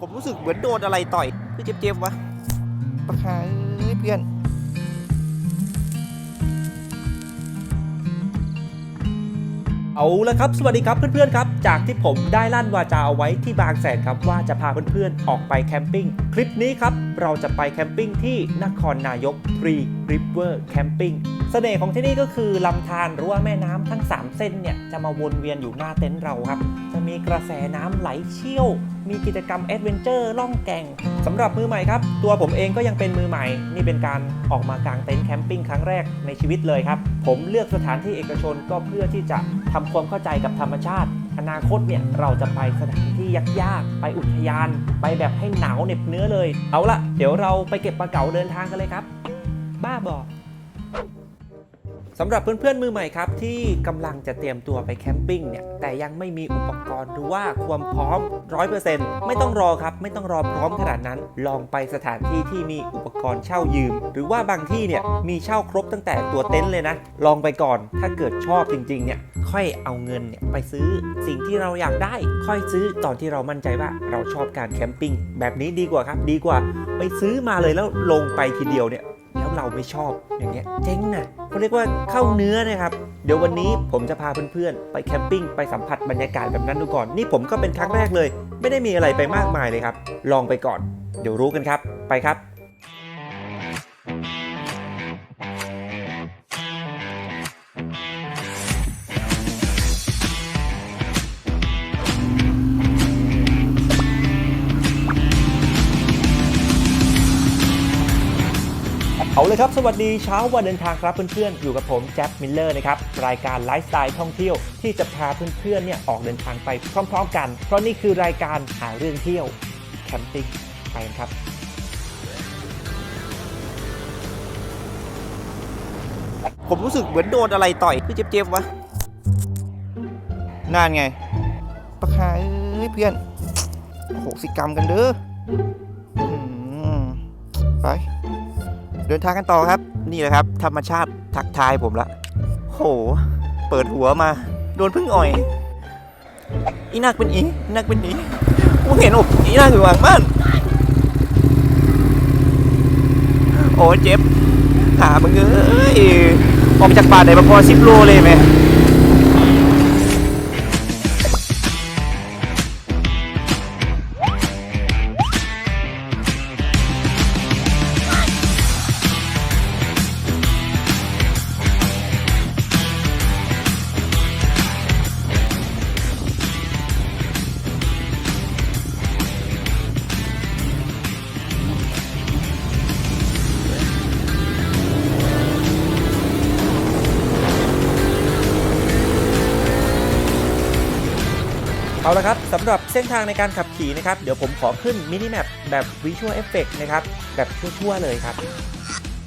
ผมรู้สึกเหมือนโดนอะไรต่อยคือเจ็บๆวะปะคาเอ้ยเพื่อนเอาละครับ สวัสดีครับเพื่อนๆครับ จากที่ผมได้ลั่นวาจาเอาไว้ที่บางแสนครับว่าจะพาเพื่อนๆออกไปแคมปิ้ง คลิปนี้ครับ เราจะไปแคมปิ้งที่นครนายก Free River Camping เสน่ห์ของที่นี่ก็คือลำธารหรือว่าแม่น้ำทั้ง 3 เส้นเนี่ยจะมาวนเวียนอยู่หน้าเต็นท์เราครับจะ มีกระแสน้ำไหลเชี่ยว มีกิจกรรมแอดเวนเจอร์ล่องแก่งสำหรับมือใหม่ครับ ตัวผมเองก็ยังเป็นมือใหม่ นี่เป็นการออกมากางเต็นท์แคมปิ้งครั้งแรกในชีวิตเลยครับ ผมเลือกสถานที่เอกชนก็เพื่อที่จะทำความเข้าใจกับธรรมชาติ อนาคตเนี่ยเราจะไปสถานที่ยากๆ ไปอุทยาน ไปแบบให้หนาวเหน็บเนื้อเลย เอาละเดี๋ยวเราไปเก็บปลาเก๋าเดินทางกันเลยครับ บ้าบอ สำหรับเพื่อนๆมือใหม่ครับ ที่กำลังจะเตรียมตัวไปแคมปิ้งเนี่ยแต่ยังไม่มีอุปกรณ์หรือว่าความพร้อม 100%ไม่ต้องรอครับ ไม่ต้องรอพร้อมขนาดนั้น ลองไปสถานที่ที่มีอุปกรณ์เช่ายืม หรือว่าบางที่เนี่ยมีเช่าครบตั้งแต่ตัวเต็นท์เลยนะ ลองไปก่อนถ้าเกิดชอบจริงๆเนี่ยค่อยเอาเงินเนี่ยไปซื้อสิ่งที่เราอยากได้ ค่อยซื้อตอนที่เรามั่นใจว่าเราชอบการแคมปิ้งแบบนี้ดีกว่าครับ ดีกว่าไปซื้อมาเลยแล้วลงไปทีเดียวเนี่ย แล้วเราไม่ชอบอย่างเงี้ยเจ๊งนะเขาเรียกว่าเข้าเนื้อนะครับ เดี๋ยววันนี้ผมจะพาเพื่อนๆ ไปแคมปิ้งไปสัมผัสบรรยากาศแบบนั้นดูก่อน นี่ผมก็เป็นครั้งแรกเลย ไม่ได้มีอะไรไปมากมายเลยครับ ลองไปก่อน เดี๋ยวรู้กันครับ ไปครับ เลยครับ สวัสดีเช้าวันเดินทางครับเพื่อนๆ อยู่กับผมแจ็คมิลเลอร์นะครับ รายการไลฟ์สไตล์ท่องเที่ยวที่จะพาเพื่อนๆเนี่ยออกเดินทางไปพร้อมๆกัน เพราะนี่คือรายการหาเรื่องเที่ยวแคมปิ้งไปกันครับผมรู้สึกเหมือนโดนอะไรต่อยคือเจ็บๆวะนั่นไงปะคาเอ้ยเพื่อนโหสิกรรมกันเด้อไป เดินทางกันต่อครับ นี่แหละครับ ธรรมชาติทักทายผมละโห เปิดหัวมา โดนพึ่งอ่อย อีนักเป็นอีอีนักเป็นอีกูเห็นอกอีนักอยู่หลังบ้านโอ้เจ็บหามึงเอ้ยออกจากป่าไหนมาพอสิบโลเลยไหม เอาละครับสำหรับเส้นทางในการขับขี่นะครับ เดี๋ยวผมขอขึ้นมินิแมปแบบวิชวลเอฟเฟกนะครับ แบบชั่วๆเลยครับ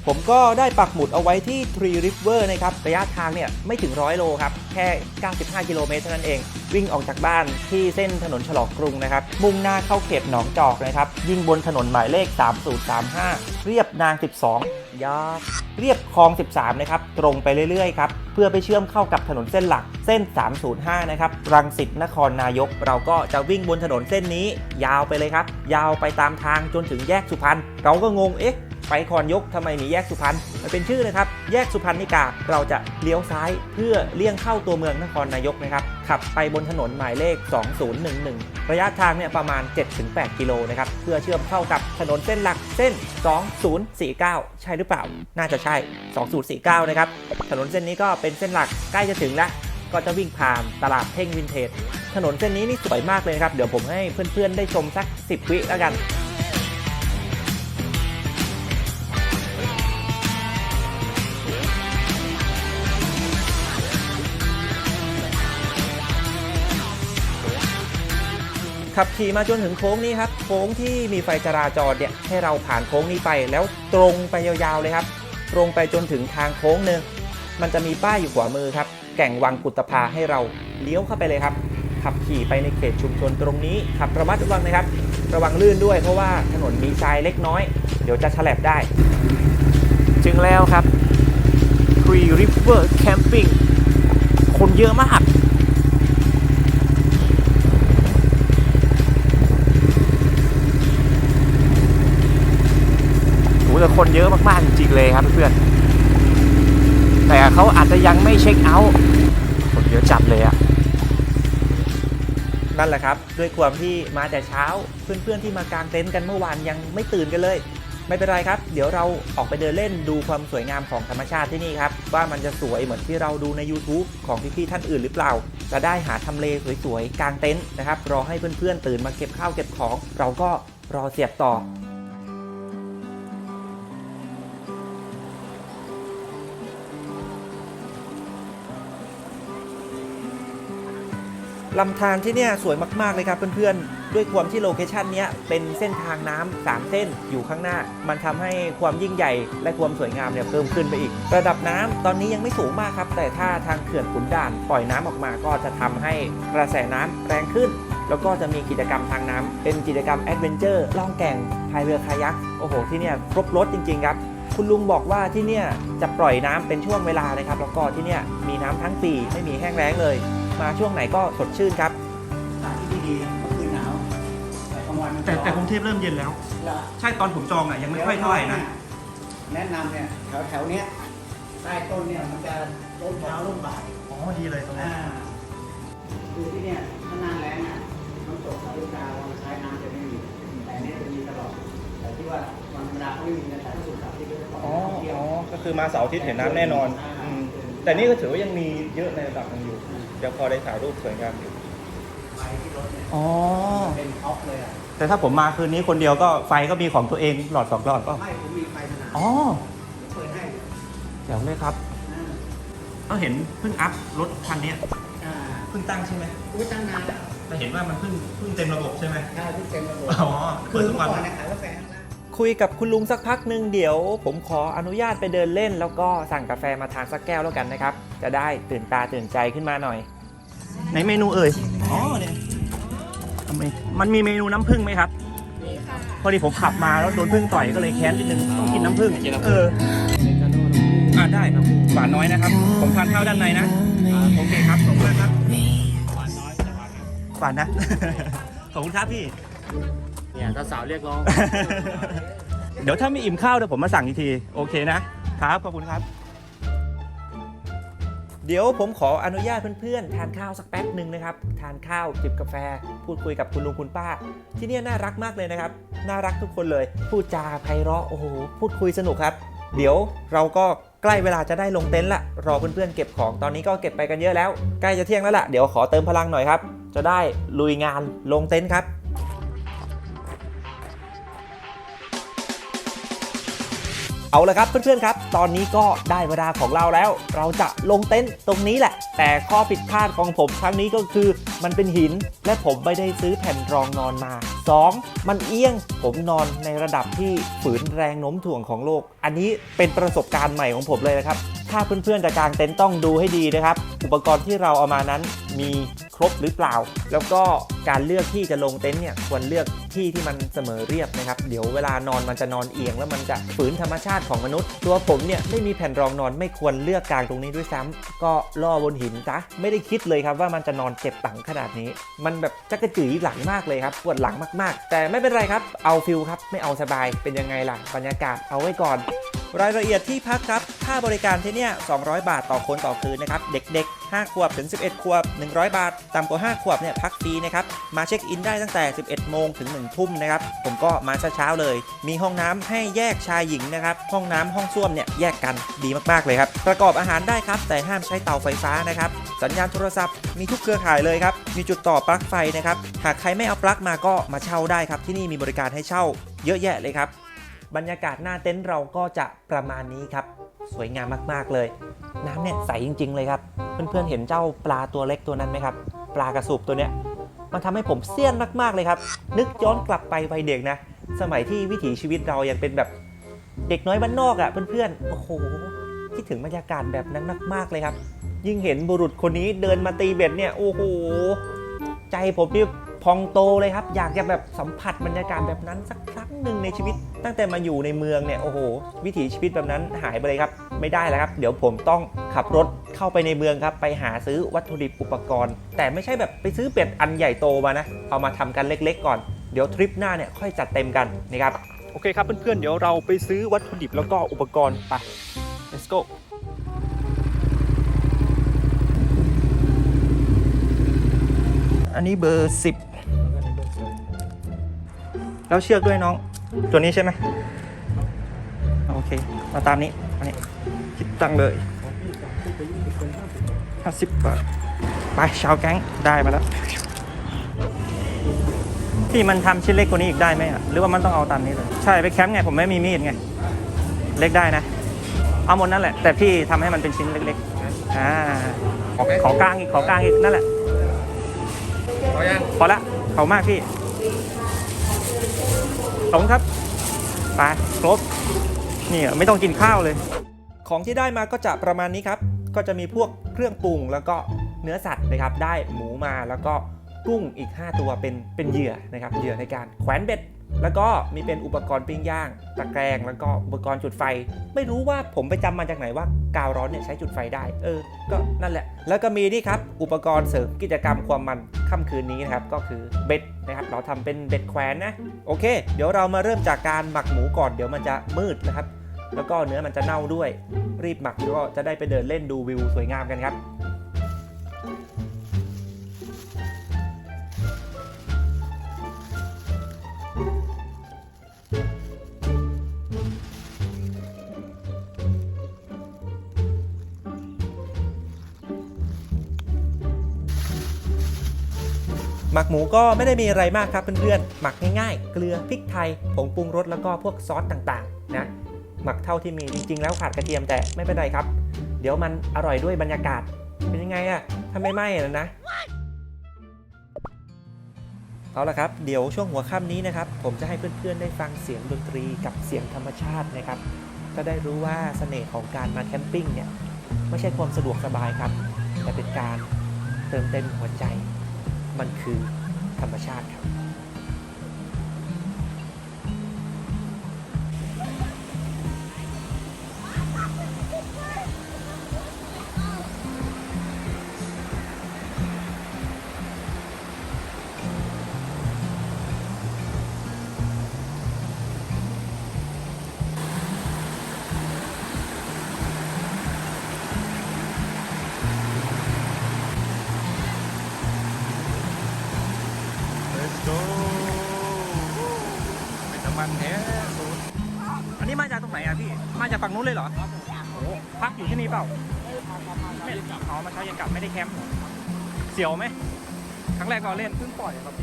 ผมก็ได้ปักหมุดเอาไว้ที่ Tree River นะครับ ระยะทางเนี่ยไม่ถึงร้อยโลครับ แค่ 95 กิโลเมตรเท่านั้นเอง วิ่งออกจากบ้านที่เส้นถนนฉลองกรุงนะครับ มุ่งหน้าเข้าเขตหนองจอกนะครับ ยิ่งบนถนนหมายเลข 3035 เรียบนาง 12ยอดเรียบคลอง 13 นะครับ ตรงไปเรื่อยๆครับ เพื่อไปเชื่อมเข้ากับถนนเส้นหลักเส้น 305 นะครับ รังสิตนครนายก เราก็จะวิ่งบนถนนเส้นนี้ ยาวไปเลยครับ ยาวไปตามทางจนถึงแยกสุพรรณ เราก็งง เอ๊ะ ไปคอนยกทำไมมีแยกสุพรรณมันเป็นชื่อนะครับ แยกสุพรรณิกาเราจะเลี้ยวซ้ายเพื่อเลี่ยงเข้าตัวเมืองนครนายกนะครับขับไปบนถนนหมายเลข 2011 ระยะทางเนี่ยประมาณ 7-8 กิโลนะครับเพื่อเชื่อมเข้ากับถนนเส้นหลักเส้น 2049 ใช่หรือเปล่า น่าจะใช่ 2049 นะครับถนนเส้นนี้ก็เป็นเส้นหลักใกล้จะถึงแล้วก็จะวิ่งผ่านตลาดเพ่งวินเทจถนนเส้นนี้นี่สวยมากเลยนะครับ เดี๋ยวผมให้เพื่อนๆได้ชมสัก 10 วิแล้วกัน ขับขี่มาจนถึงโค้งนี้ครับ โค้งที่มีไฟจราจรเนี่ยให้เราผ่านโค้งนี้ไปแล้วตรงไปยาวๆเลยครับ ตรงไปจนถึงทางโค้งหนึ่งมันจะมีป้ายอยู่ขวามือครับ แก่งวังกุตภาให้เราเลี้ยวเข้าไปเลยครับ ขับขี่ไปในเขตชุมชนตรงนี้ขับระมัดระวังนะครับ ระวังลื่นด้วยเพราะว่าถนนมีทรายเล็กน้อย เดี๋ยวจะฉลับได้ถึงแล้วครับ Free River Camping คนเยอะมาก คนเยอะมากๆจริงๆเลยครับเพื่อนๆแต่เขาอาจจะยังไม่เช็คเอาท์คนเยอะจัดเลยอะนั่นแหละครับ ด้วยความที่มาแต่เช้าเพื่อนๆที่มากางเต็นท์กันเมื่อวานยังไม่ตื่นกันเลย ไม่เป็นไรครับ เดี๋ยวเราออกไปเดินเล่นดูความสวยงามของธรรมชาติที่นี่ครับ ว่ามันจะสวยเหมือนที่เราดูใน YouTube ของพี่ๆท่านอื่นหรือเปล่า จะได้หาทำเลสวยๆกางเต็นท์นะครับรอให้เพื่อนๆตื่นมาเก็บข้าวเก็บของ เราก็รอเสียบต่อ ลำธารที่เนี่ยสวยมากๆเลยครับเพื่อนๆ ด้วยความที่โลเคชันเนี้ยเป็นเส้นทางน้ำสามเส้นอยู่ข้างหน้า มันทำให้ความยิ่งใหญ่และความสวยงามเนี่ยเพิ่มขึ้นไปอีก ระดับน้ำตอนนี้ยังไม่สูงมากครับ แต่ถ้าทางเขื่อนขุนด่าน ปล่อยน้ำออกมาก็จะทำให้กระแสน้ำแรงขึ้น แล้วก็จะมีกิจกรรมทางน้ำเป็นกิจกรรมแอดเวนเจอร์ล่องแก่งพายเรือคายักโอ้โหที่เนี่ยครบรถจริงๆครับคุณลุงบอกว่าที่เนี่ยจะปล่อยน้ำเป็นช่วงเวลานะครับแล้วก็ที่เนี่ยมีน้ำทั้งปีไม่มีแห้งแล้งเลย มาช่วงไหนก็สดชื่นครับสถานที่ดีๆเมื่อคืนหนาวแต่กลางวันมันแต่แต่กรุงเทพเริ่มเย็นแล้วละใช่ตอนผมจองอะยังไม่ค่อยเท่าไหร่นะ แนะนำเนี่ยแถวแถวๆเนี้ยใต้ต้นเนี่ยมันจะร่มเช้าร่มบ่ายอ๋อดีเลยตรงนี้อ่าคือที่เนี่ยถ้าหนานแรงอะน้ำตกสาลิกาวันใช้น้ำจะไม่มีแต่เนี่ยจะมีตลอดแต่ที่ว่าวันธรรมดาเขาไม่มีนะแต่ถ้าสุดสัปดาห์ที่ก็จะปล่อยอ๋อนักท่องเที่ยวอ๋อก็คือมาเสาร์อาทิตย์เห็นน้ำแน่นอนอืมแต่นี่ก็ถือว่ายังมีเยอะในระดับหนึงอยู่เดี๋ ยวพอได้ถ่ายรูปสวยงามอยู่ไฟที่รถเนี่ยอ๋อ เป็นท็อปเลยอะ แต่ถ้าผมมาคืนนี้คนเดียวก็ไฟก็มีของตัวเองหลอดสองหลอดก็ไม่ผมมีไฟสนามอ๋อเปิดให้เดี๋ยวเลยครับอ่าก็เห็นเพิ่งอัพรถคันนี้อ่าเพิ่งตั้งใช่ไหมอุ้ยตั้งนานแล้วแต่เห็นว่ามันเพิ่งเพิ่งเต็มระบบใช่ไหมใช่ทุกเต็มระบบอ๋อคืเปิอดทุเมื่กอวัน ก่อนเนี่ยขายกาแฟข้างล่างคุยกับคุณลุงสักพักหนึ่งเดี๋ยว ผมขออนุญาตไปเดินเล่น แล้วก็สั่งกาแฟมาทานสักแก้วแล้วกันนะครับ จะได้ตื่นตาตื่นใจขึ้นมาหน่อย ในเมนูเอ่ยอ๋อเนี่ยทำไมมันมีเมนูน้ำผึ้งไหมครับพอดีผมขับมาแล้วโดนผึ้งต่อยก็เลยแค้นนิดนึงต้องกินน้ำผึ้งเอออ่าได้ครับหวานน้อยนะครับ ผมทานข้าวด้านในนะโอเคครับขอบคุณมากครับหวานนะขอบคุณครับพี่เนี่ยถ้าสาวเรียกร้อง เดี๋ยวถ้าไม่อิ่มข้าวเดี๋ยวผมมาสั่งอีกที โอเคนะครับ ขอบคุณครับเดี๋ยวผมขออนุญาตเพื่อนๆ ทานข้าวสักแป๊บหนึ่งนะครับ ทานข้าวจิบกาแฟ พูดคุยกับคุณลุงคุณป้า ที่นี่น่ารักมากเลยนะครับ น่ารักทุกคนเลย พูดจาไพเราะโอ้โหพูดคุยสนุกครับ เดี๋ยวเราก็ใกล้เวลาจะได้ลงเต็นท์ละรอเพื่อนๆเก็บของตอนนี้ก็เก็บไปกันเยอะแล้ว ใกล้จะเที่ยงแล้วล่ะเดี๋ยวขอเติมพลังหน่อยครับ จะได้ลุยงานลงเต็นท์ครับ เอาละครับเพื่อนๆครับ ตอนนี้ก็ได้เวลาของเราแล้ว เราจะลงเต็นท์ตรงนี้แหละ แต่ข้อผิดพลาดของผมครั้งนี้ก็คือ มันเป็นหิน และผมไม่ได้ซื้อแผ่นรองนอนมา 2. มันเอียง ผมนอนในระดับที่ฝืนแรงโน้มถ่วงของโลก อันนี้เป็นประสบการณ์ใหม่ของผมเลยนะครับ ถ้าเพื่อนๆจะกางเต็นท์ต้องดูให้ดีนะครับ อุปกรณ์ที่เราเอามานั้นมีครบหรือเปล่า แล้วก็การเลือกที่จะลงเต็นท์เนี่ยควรเลือก ที่ที่มันเสมอเรียบนะครับ เดี๋ยวเวลานอนมันจะนอนเอียง แล้วมันจะฝืนธรรมชาติของมนุษย์ ตัวผมเนี่ยไม่มีแผ่นรองนอนไม่ควรเลือกกลางตรงนี้ด้วยซ้ำก็ล่อบนหินจ้ะไม่ได้คิดเลยครับว่ามันจะนอนเจ็บตังขนาดนี้ มันแบบจักกระจือหลังมากเลยครับปวดหลังมากๆ แต่ไม่เป็นไรครับเอาฟิลครับไม่เอาสบายเป็นยังไงล่ะบรรยากาศเอาไว้ก่อน รายละเอียดที่พักครับ ค่าบริการที่เนี่ย 200 บาทต่อคนต่อคืนนะครับ เด็ก ๆ 5 ขวบถึง 11 ขวบ 100 บาท ต่ำกว่า 5 ขวบเนี่ยพักฟรีนะครับ มาเช็คอินได้ตั้งแต่ 11 โมงถึง 1 ทุ่มนะครับ ผมก็มาเช้าๆเลย มีห้องน้ำให้แยกชายหญิงนะครับ ห้องน้ำห้องส้วมเนี่ยแยกกันดีมากๆเลยครับ ประกอบอาหารได้ครับ แต่ห้ามใช้เตาไฟฟ้านะครับ สัญญาณโทรศัพท์มีทุกเครือข่ายเลยครับ มีจุดต่อปลั๊กไฟนะครับ หากใครไม่เอาปลั๊กมาก็มาเช่าได้ครับ ที่นี่มีบริการให้เช่าเยอะแยะเลยครับ บรรยากาศหน้าเต็นท์เราก็จะประมาณนี้ครับ สวยงามมากๆเลย น้ำเนี่ยใสจริง ๆ เลยครับ เพื่อนๆเห็นเจ้าปลาตัวเล็กตัวนั้นไหมครับ ปลากระสูบตัวเนี้ยมันทำให้ผมเซียนมากๆเลยครับ นึกย้อนกลับไปวัยเด็กนะ สมัยที่วิถีชีวิตเรายังเป็นแบบเด็กน้อยบ้านนอกอะ่ะเพื่อนๆ โอ้โห คิดถึงบรรยากาศแบบนั้นมากๆเลยครับ ยิ่งเห็นบุรุษคนนี้เดินมาตีเบ็ดเนี่ย โอ้โห ใจผมนี่ พองโตเลยครับ อยากจะแบบสัมผัสบรรยากาศแบบนั้นสักครั้งหนึ่งในชีวิต ตั้งแต่มาอยู่ในเมืองเนี่ยโอ้โห วิถีชีวิตแบบนั้นหายไปเลยครับ ไม่ได้แล้วครับ เดี๋ยวผมต้องขับรถเข้าไปในเมืองครับ ไปหาซื้อวัตถุดิบอุปกรณ์ แต่ไม่ใช่แบบไปซื้อเป็ดอันใหญ่โตมานะเอามาทำกันเล็ก ๆ ก่อนเดี๋ยวทริปหน้าเนี่ยค่อยจัดเต็มกันนะครับโอเคครับเพื่อนๆเดี๋ยวเราไปซื้อวัตถุดิบแล้วก็อุปกรณ์ไป let's go อันนี้เบอร์สิบ แล้วเชือกด้วยน้อง ตัวนี้ใช่ไหมโอเค มาตามนี้อันนี้คิดตังค์เลยห้าสิบบาทไปชาวแก๊งได้มาแล้วพี่มันทำชิ้นเล็กกว่านี้อีกได้ไหมอะหรือว่ามันต้องเอาตามนี้เลย ใช่ไปแคมป์ไงผมไม่มีมีดไง เล็กได้นะ เอาหมดนั่นแหละ แต่พี่ทำให้มันเป็นชิ้นเล็กๆอ่าของกลางอีกของกลางอีกนั่นแหละพอยังพอละขอบคุณมากพี่ ขอบคุณครับไปครบนี่ไม่ต้องกินข้าวเลย ของที่ได้มาก็จะประมาณนี้ครับ ก็จะมีพวกเครื่องปรุงแล้วก็เนื้อสัตว์นะครับ ได้หมูมาแล้วก็กุ้งอีก 5 ตัวเป็นเป็นเหยื่อนะครับเหยื่อในการแขวนเบ็ด แล้วก็มีเป็นอุปกรณ์ปิ้งย่าง ตะแกรงแล้วก็อุปกรณ์จุดไฟ ไม่รู้ว่าผมไปจำมาจากไหนว่ากาวร้อนเนี่ยใช้จุดไฟได้ เออ ก็นั่นแหละ แล้วก็มีนี่ครับ อุปกรณ์เสริมกิจกรรมความมันค่ำคืนนี้นะครับ ก็คือเบ็ดนะครับ เราทำเป็นเบ็ดแขวนนะ โอเค เดี๋ยวเรามาเริ่มจากการหมักหมูก่อน เดี๋ยวมันจะมืดนะครับ แล้วก็เนื้อมันจะเน่าด้วย รีบหมักก็จะได้ไปเดินเล่นดูวิวสวยงามกันครับ มักหมูก็ไม่ได้มีอะไรมากครับเพื่อนๆ หมักง่ายๆ เกลือพริกไทยผงปรุงรสแล้วก็พวกซอสต่างๆนะหมักเท่าที่มีจริงๆ แล้วขาดกระเทียมแต่ไม่เป็นไรครับ เดี๋ยวมันอร่อยด้วยบรรยากาศ เป็นยังไงอะถ้าไม่ไหม้อนะ เอาละครับ เดี๋ยวช่วงหัวค่ำนี้นะครับ ผมจะให้เพื่อนๆ ได้ฟังเสียงดนตรีกับเสียงธรรมชาตินะครับ จะได้รู้ว่าเสน่ห์ของการมาแคมปิ้งเนี่ยไม่ใช่ความสะดวกสบายครับ แต่เป็นการเติมเต็มหัวใจ มันคือธรรมชาติครับ มันแท้สูตรอันนี้มาจากตรงไหนอะพี่ มาจากฝั่งนู้นเลยเหรอโอ้พักอยู่ที่นี่เปล่าไม่อ๋อมาเช้าเย็นกลับไม่ได้แคมป์เหรอเสียวไหมครั้งแรกเราเล่นเพิ่งปล่อยครับ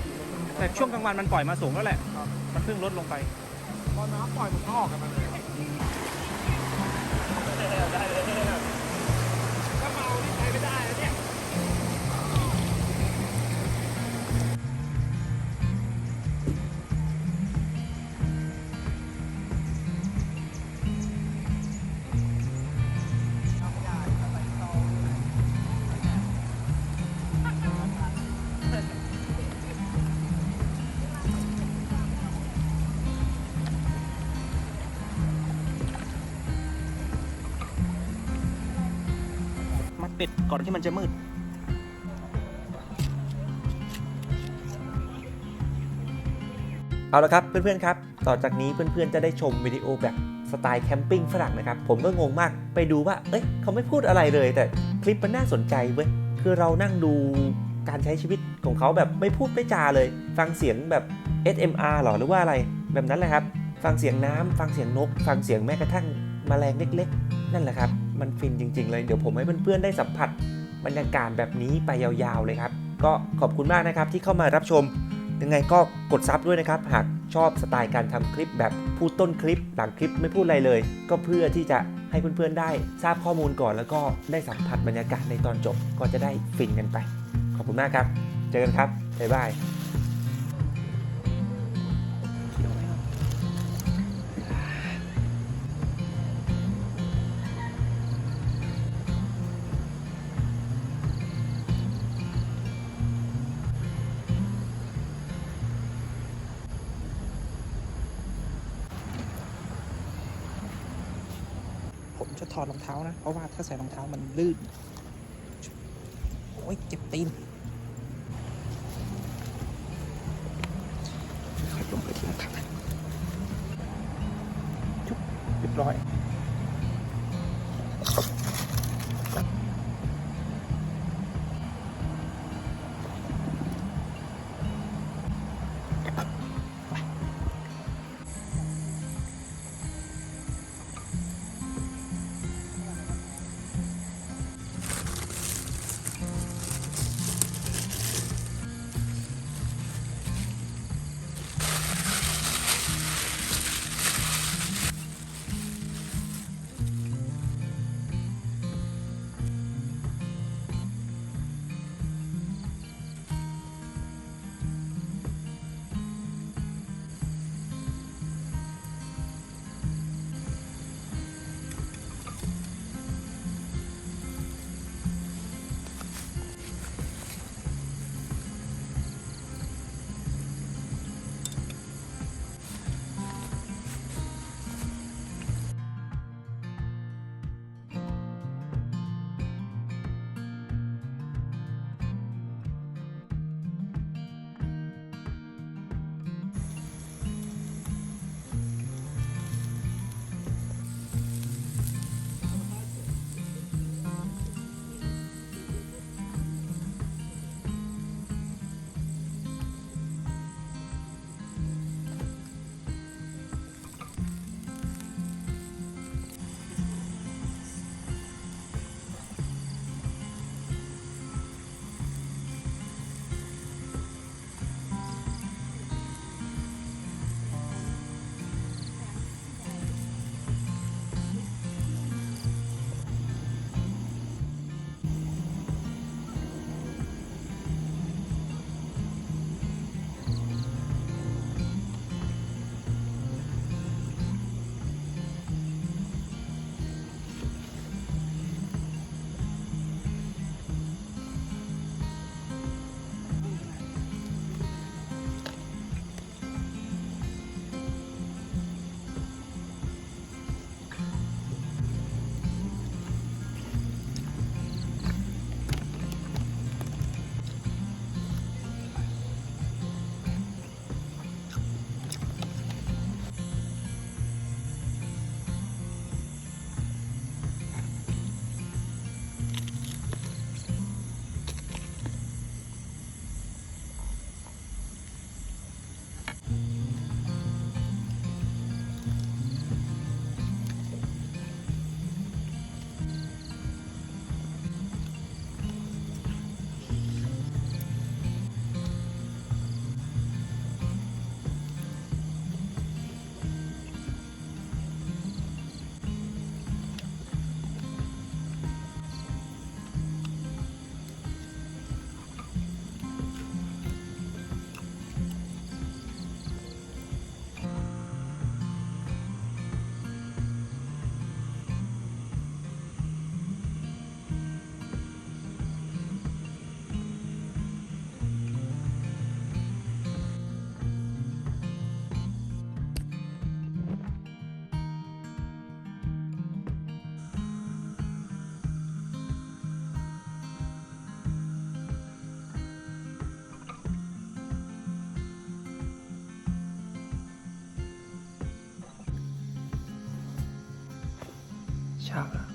แต่ช่วงกลางวันมันปล่อยมาสูงแล้วแหละมันเพิ่งลดลงไปพอน้ำปล่อยมันก็ออกกันมาเลย ก่อนที่มันจะมืด เอาละครับเพื่อนๆครับ ต่อจากนี้เพื่อนๆจะได้ชมวิดีโอแบบสไตล์แคมปิ้งฝรั่งนะครับ ผมก็งงมากไปดูว่า เอ้ยเขาไม่พูดอะไรเลย แต่คลิปมันน่าสนใจเว้ยคือเรานั่งดูการใช้ชีวิตของเขาแบบไม่พูดไม่จาเลย ฟังเสียงแบบ SMR หรอหรือว่าอะไรแบบนั้นแหละครับ ฟังเสียงน้ำฟังเสียงนก ฟังเสียงแม้กระทั่งแมลงเล็ก ๆ นั่นแหละครับ มันฟินจริง ๆ เลย เดี๋ยวผมให้เพื่อนๆได้สัมผัสบรรยากาศแบบนี้ไปยาวๆเลยครับ ก็ขอบคุณมากนะครับที่เข้ามารับชม ยังไงก็กดซับด้วยนะครับ หากชอบสไตล์การทำคลิปแบบพูดต้นคลิป หลังคลิปไม่พูดอะไรเลย ก็เพื่อที่จะให้เพื่อนๆได้ทราบข้อมูลก่อน แล้วก็ได้สัมผัสบรรยากาศในตอนจบก็จะได้ฟินกันไป ขอบคุณมากครับ เจอกันครับบ๊ายบาย จะถอดรองเท้านะ เพราะว่าถ้าใส่รองเท้ามันลื่น โอ้ยเจ็บตีน เช้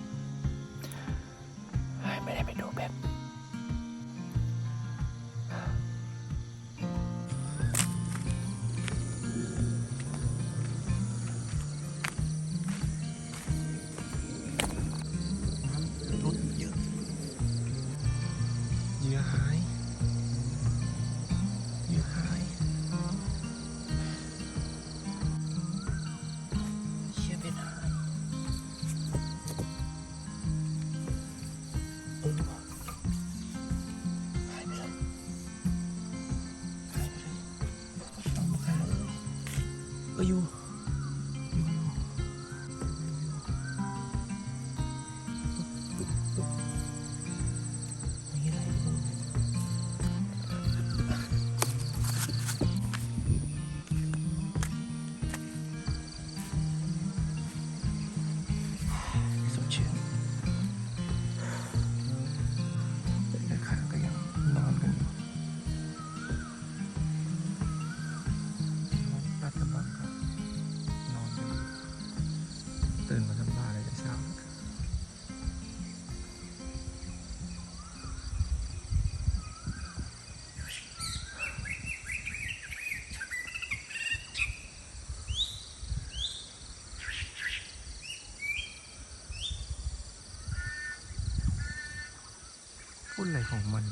พูดอะไรของมัน